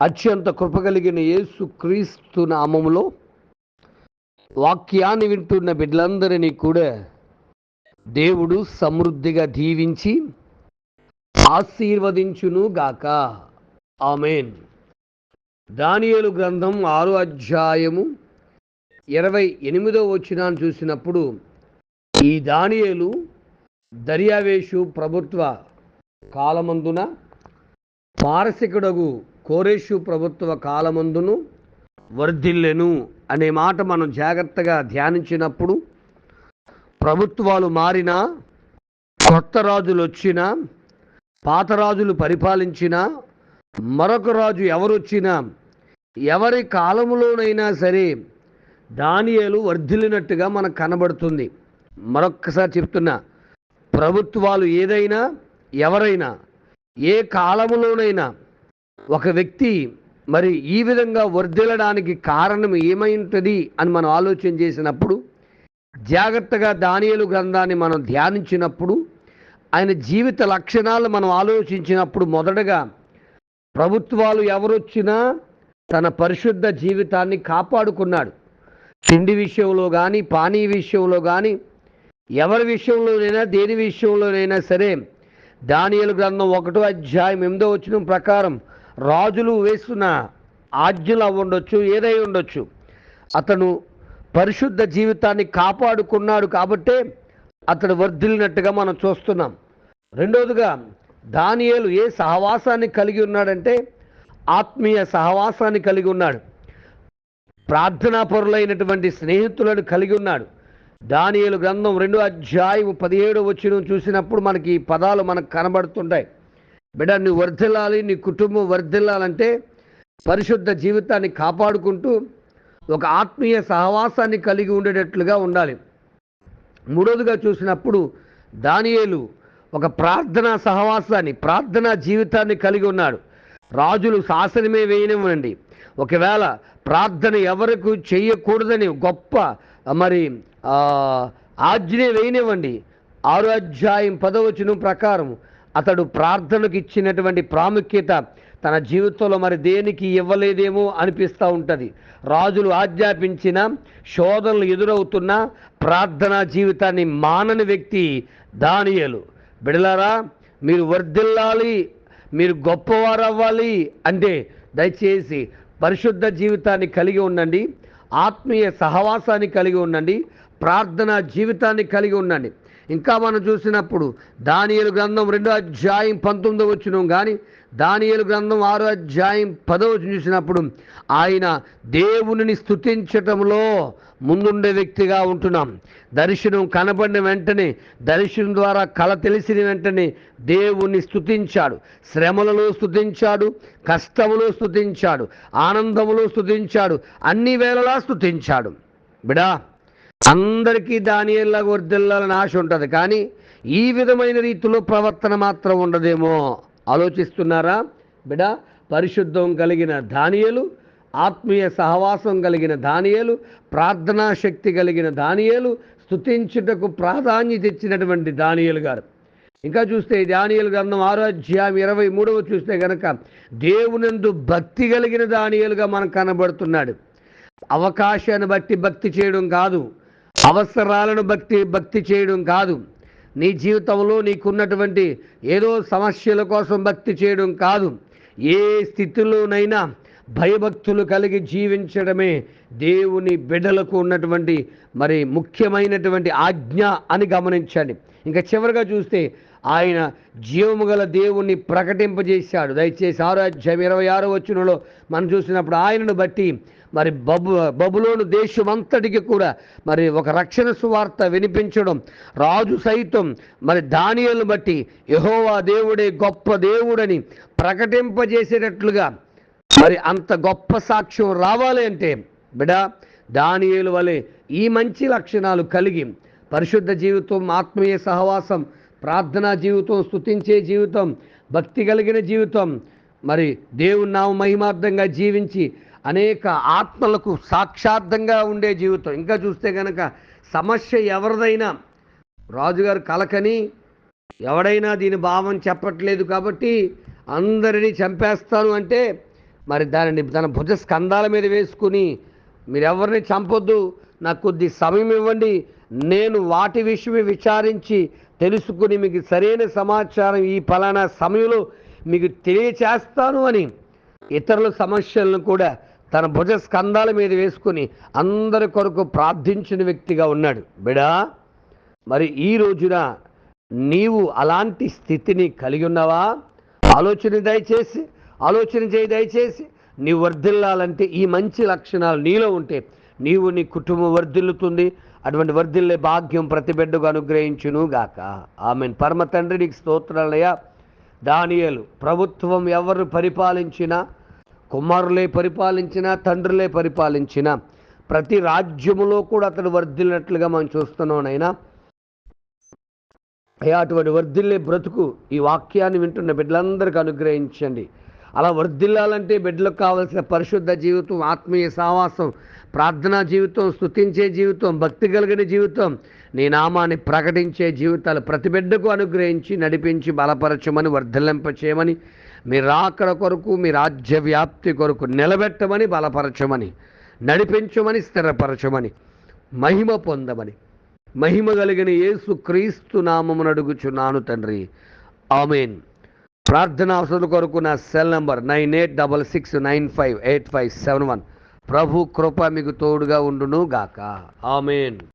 అత్యంత కృపగలిగిన యేసు క్రీస్తు నామములో వాక్యాన్ని వింటున్న బిడ్డలందరినీ కూడా దేవుడు సమృద్ధిగా దీవించి ఆశీర్వదించును గాక. ఆమెన్. దానియేలు గ్రంథం ఆరు అధ్యాయము ఇరవై ఎనిమిదో వచ్చినాను చూసినప్పుడు ఈ దానియేలు దర్యావేషు ప్రభుత్వ కాలమందున పారసికుడగు కోరేషు ప్రభుత్వ కాలమందును వర్ధిల్లెను అనే మాట మనం జాగ్రత్తగా ధ్యానించినప్పుడు ప్రభుత్వాలు మారినా కొత్త రాజులు వచ్చినా పాత రాజులు పరిపాలించినా మరొక రాజు ఎవరొచ్చినా ఎవరి కాలంలోనైనా సరే దానియాలు వర్ధిల్లినట్టుగా మనకు కనబడుతుంది. మరొక్కసారి చెప్తున్నా ప్రభుత్వాలు ఏదైనా ఎవరైనా ఏ కాలంలోనైనా ఒక వ్యక్తి మరి ఈ విధంగా వర్ధిల్లడానికి కారణం ఏమై ఉంటుంది అని మనం ఆలోచన చేసినప్పుడు జాగ్రత్తగా దానియలు గ్రంథాన్ని మనం ధ్యానించినప్పుడు ఆయన జీవిత లక్షణాలు మనం ఆలోచించినప్పుడు మొదటగా ప్రభుత్వాలు ఎవరొచ్చినా తన పరిశుద్ధ జీవితాన్ని కాపాడుకున్నాడు. తిండి విషయంలో కానీ పానీ విషయంలో కానీ ఎవరి విషయంలోనైనా దేని విషయంలోనైనా సరే దానియలు గ్రంథం ఒకటో అధ్యాయం ఎనిమిదో వచ్చిన ప్రకారం రాజులు వేస్తున్న ఆజ్ఞలు అవి ఉండొచ్చు ఏదై ఉండొచ్చు. అతను పరిశుద్ధ జీవితాన్ని కాపాడుకున్నాడు కాబట్టే అతడు వర్ధిల్లినట్టుగా మనం చూస్తున్నాం. రెండవదిగా దానియేలు ఏ సహవాసాన్ని కలిగి ఉన్నాడంటే ఆత్మీయ సహవాసాన్ని కలిగి ఉన్నాడు. ప్రార్థనాపరులైనటువంటి స్నేహితులను కలిగి ఉన్నాడు. దానియేలు గ్రంథం రెండు అధ్యాయం పదిహేడు వచ్చిన చూసినప్పుడు మనకి ఈ పదాలు మనకు కనబడుతుంటాయి. బిడ్డ నువ్వు వర్ధిల్లాలి నీ కుటుంబం వర్ధిల్లాలంటే పరిశుద్ధ జీవితాన్ని కాపాడుకుంటూ ఒక ఆత్మీయ సహవాసాన్ని కలిగి ఉండేటట్లుగా ఉండాలి. మూడవదిగా చూసినప్పుడు దానియేలు ఒక ప్రార్థనా సహవాసాన్ని ప్రార్థనా జీవితాన్ని కలిగి ఉన్నాడు. రాజులు శాసనమే వేయనివ్వండి ఒకవేళ ప్రార్థన ఎవరికి చేయకూడదని గొప్ప మరి ఆజ్ఞ వేయనివ్వండి. ఆరో అధ్యాయం పదవచనం ప్రకారం అతడు ప్రార్థనకు ఇచ్చినటువంటి ప్రాముఖ్యత తన జీవితంలో మరి దేనికి ఇవ్వలేదేమో అనిపిస్తూ ఉంటుంది. రాజులు ఆజ్ఞాపించిన శోధనలు ఎదురవుతున్న ప్రార్థనా జీవితాన్ని మానని వ్యక్తి దానియలు. బిడలారా మీరు వర్ధిల్లాలి మీరు గొప్పవారు అవ్వాలి అంటే దయచేసి పరిశుద్ధ జీవితాన్ని కలిగి ఉండండి ఆత్మీయ సహవాసాన్ని కలిగి ఉండండి ప్రార్థనా జీవితాన్ని కలిగి ఉండండి. ఇంకా మనం చూసినప్పుడు దానియలు గ్రంథం రెండో అధ్యాయం పంతొమ్మిదో వచ్చినాం కానీ దానియలు గ్రంథం ఆరో అధ్యాయం పదో చూసినప్పుడు ఆయన దేవునిని స్థుతించటంలో ముందుండే వ్యక్తిగా ఉంటున్నాం. దర్శనం కనబడిన వెంటనే దర్శనం ద్వారా కళ తెలిసిన వెంటనే దేవుణ్ణి స్థుతించాడు శ్రమలలో స్థుతించాడు కష్టములో స్థుతించాడు ఆనందములో స్థుతించాడు అన్ని వేళలా స్థుతించాడు బిడా అందరికీ దానియేలా వర్దిల్లాలని ఆశ ఉంటుంది. కానీ ఈ విధమైన రీతిలో ప్రవర్తన మాత్రం ఉండదేమో. ఆలోచిస్తున్నారా? బిడ పరిశుద్ధం కలిగిన దానియలు ఆత్మీయ సహవాసం కలిగిన దానియలు ప్రార్థనా శక్తి కలిగిన దానియలు స్తుతించుటకు ప్రాధాన్యత ఇచ్చినటువంటి దానియలు గారు. ఇంకా చూస్తే దానియలు గ్రంథం ఆరో ఇరవై మూడవ చూస్తే గనక దేవునందు భక్తి కలిగిన దానియలుగా మనకు కనబడుతున్నాడు. అవకాశాన్ని బట్టి భక్తి చేయడం కాదు. అవసరాలను భక్తి భక్తి చేయడం కాదు. నీ జీవితంలో నీకున్నటువంటి ఏదో సమస్యల కోసం భక్తి చేయడం కాదు. ఏ స్థితిలోనైనా భయభక్తులు కలిగి జీవించడమే దేవుని బిడ్డలకు ఉన్నటువంటి మరి ముఖ్యమైనటువంటి ఆజ్ఞ అని గమనించండి. ఇంకా చివరిగా చూస్తే ఆయన జీవము గల దేవుణ్ణి ప్రకటింపజేశాడు. దయచేసి ఆరో అధ్యాయం ఇరవై ఆరో వచ్చినలో మనం చూసినప్పుడు ఆయనను బట్టి మరి బబు బబులోను దేశమంతటికి కూడా మరి ఒక రక్షణ సువార్త వినిపించడం రాజు సైతం మరి దానియలను బట్టి యహోవా దేవుడే గొప్ప దేవుడని ప్రకటింపజేసేటట్లుగా మరి అంత గొప్ప సాక్ష్యం రావాలి అంటే బిడా దానియేలు వలె ఈ మంచి లక్షణాలు కలిగి పరిశుద్ధ జీవితం ఆత్మీయ సహవాసం ప్రార్థనా జీవితం స్తుతించే జీవితం భక్తి కలిగిన జీవితం మరి దేవుని నామ మహిమార్థంగా జీవించి అనేక ఆత్మలకు సాక్షార్థంగా ఉండే జీవితం. ఇంకా చూస్తే కనుక సమస్య ఎవరిదైనా రాజుగారు కలకని ఎవడైనా దీని భావం చెప్పట్లేదు కాబట్టి అందరినీ చంపేస్తాను అంటే మరి దానిని తన భుజ స్కంధాల మీద వేసుకుని మీరు ఎవరిని చంపొద్దు నాకు కొద్ది సమయం ఇవ్వండి నేను వాటి విషయమే విచారించి తెలుసుకుని మీకు సరైన సమాచారం ఈ ఫలానా సమయంలో మీకు తెలియచేస్తాను అని ఇతరుల సమస్యలను కూడా తన భుజ స్కంధాల మీద వేసుకుని అందరి కొరకు ప్రార్థించిన వ్యక్తిగా ఉన్నాడు. బిడా మరి ఈ రోజున నీవు అలాంటి స్థితిని కలిగి ఉన్నావా? ఆలోచన దయచేసి ఆలోచన చేయి దయచేసి. నీవు వర్ధిల్లాలంటే ఈ మంచి లక్షణాలు నీలో ఉంటే నీవు నీ కుటుంబం వర్ధిల్లుతుంది. అటువంటి వర్ధిల్లే భాగ్యం ప్రతి బిడ్డకు అనుగ్రహించును గాక. ఆమెన్. పరమ తండ్రి నీకు స్తోత్రాలయ్యా. దానియలు ప్రభుత్వం ఎవరు పరిపాలించినా కుమారులే పరిపాలించినా తండ్రులే పరిపాలించినా ప్రతి రాజ్యములో కూడా అతడు వర్ధిల్లినట్లుగా మనం చూస్తున్నాం నైనా అయ్యా అటువంటి వర్ధిల్లే బ్రతుకు ఈ వాక్యాన్ని వింటున్న బిడ్డలందరికీ అనుగ్రహించండి. అలా వర్ధిల్లాలంటే బిడ్డలకు కావలసిన పరిశుద్ధ జీవితం ఆత్మీయ సావాసం ప్రార్థనా జీవితం స్థుతించే జీవితం భక్తి కలిగిన జీవితం నీ నామాన్ని ప్రకటించే జీవితాలు ప్రతి బిడ్డకు అనుగ్రహించి నడిపించి బలపరచమని వర్ధలింపచేయమని మీ రాకడ కొరకు మీ రాజ్య వ్యాప్తి కొరకు నిలబెట్టమని బలపరచమని నడిపించమని స్థిరపరచమని మహిమ పొందమని మహిమ కలిగిన యేసు క్రీస్తు నామమును అడుగుచున్నాను తండ్రి. ఆమెన్. ప్రార్థన అవసరం కొరకు నా cell number nine eight double six nine five eight five seven one. ప్రభు కృప మీకు తోడుగా ఉండును గాక. ఆమెన్.